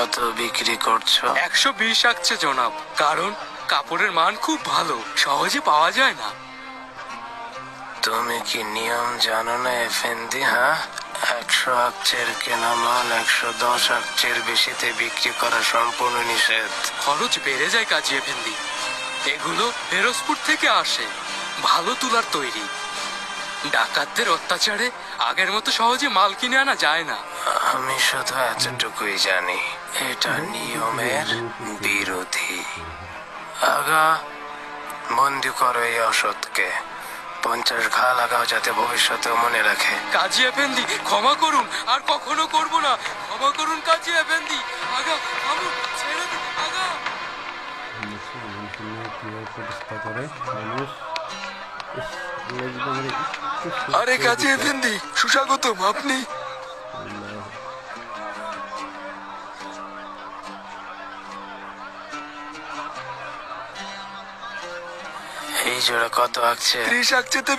কত বিক্রি করছ? একশো বিশ আসছে জনাব কারণ কাপড়ের মান খুব ভালো সহজে পাওয়া যায় না। তুমি কি নিয়ম জানো না এফেন্দি হ্যাঁ? একশো আকচের কেনা মাল একশো দশ আকচের বেশিতে বিক্রি করা সম্পূর্ণ নিষেধ। খরচ বেড়ে যায় কাজী এফেন্দি এগুলো ফেরোজপুর থেকে আসে ভালো তুলার তৈরি। ডাকাতদের অত্যাচারে আগের মতো সহজে মাল কিনে আনা যায় না। আমি শুধু এতটুকুই জানি এটা নিয়মের বিরোধী। আগা বন্দি করো এই অসৎকে। পঞ্চাশ ঘা লাগাও যাতে ভবিষ্যতে মনে রাখে। কাজী এফেন্দি ক্ষমা করুন আর কখনো করব না। ক্ষমা করুন কাজী এফেন্দি। আগা থামুন ছেড়ে দিন আগা। প্রতিষ্ঠা করে মানুষ আরে কাজী এফেন্দি সুস্বাগতম আপনি? এই জোড়া কত আঁকছে ত্রিশ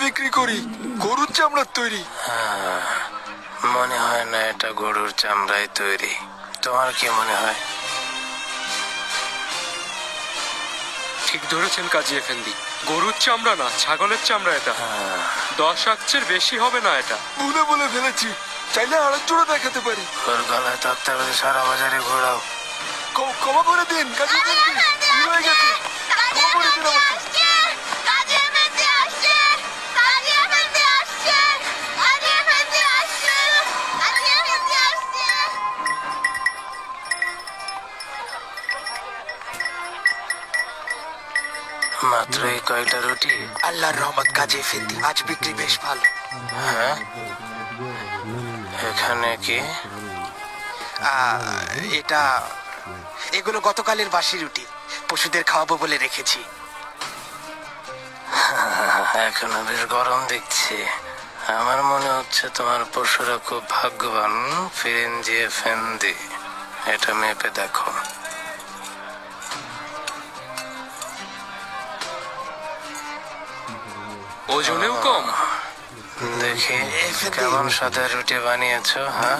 বিক্রি করি গরুর চামড়ার তৈরি। মনে হয় না এটা গরুর চামড়ায় তৈরি। তোমার কি মনে হয়? ঠিক ধরেছেন কাজী এফেন্দি গরুর চামড়া না ছাগলের চামড়া এটা। দশ আকচের বেশি হবে না এটা। ভুলে বলে ফেলেছি। চাইলে আরেক জোড়া দেখাতে পারি। ওর গলায় বেঁধে সারা বাজারে ঘোরাও। কমা ক্ষমা করে দিন কাজী মাত্র এই কয়টা রুটি? আল্লাহর রহমত কাজী এফেন্দি আজ বিক্রি বেশ ভালো। হ্যাঁ? এখানে কি? এটা এগুলো গতকালের বাসি রুটি। পশুদের খাওয়াবো বলে রেখেছি। এখনও বেশ গরম দেখছি। আমার মনে হচ্ছে তোমার পশুরা খুব ভাগ্যবান। ফিরেনজি ফেন্দি। এটা মেপে দেখো। ওজনেও কম দেখি, কেমন সাদা রুটি বানিয়েছো হ্যাঁ।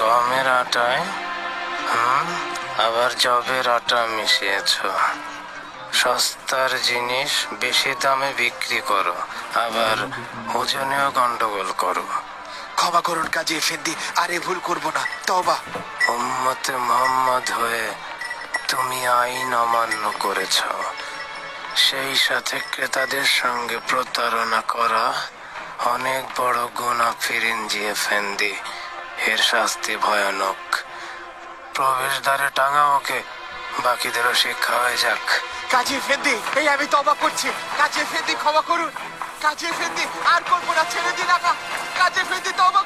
গমের আটায়, হুম, আবার জবের আটা মিশিয়েছো সস্তার জিনিস বেশি দামে বিক্রি করো আবার ওজনেও গন্ডগোল করো। ক্ষমা করুন কাজী এফেন্দি আর এ ভুল করব না। তবা উম্মতে মোহাম্মদ হয়ে তুমি আইন অমান্য করেছ। সেই সাথে ক্রেতাদের সঙ্গে প্রতারণা করা অনেক বড় গুণা ফিরিঞ্জিয়ে ফেন্দি এর শাস্তি ভয়ানক। প্রবেশদ্বারে টাঙা ওকে বাকিদেরও শিক্ষা হয়ে যাক। কাজী ফেন্দি, এই আমি তবা করছি। কাজী ফেন্দি, ক্ষমা করুন। কাজী ফেন্দি, আর করব না, ছেড়ে দিন আকা কাজী ফেন্দি তবা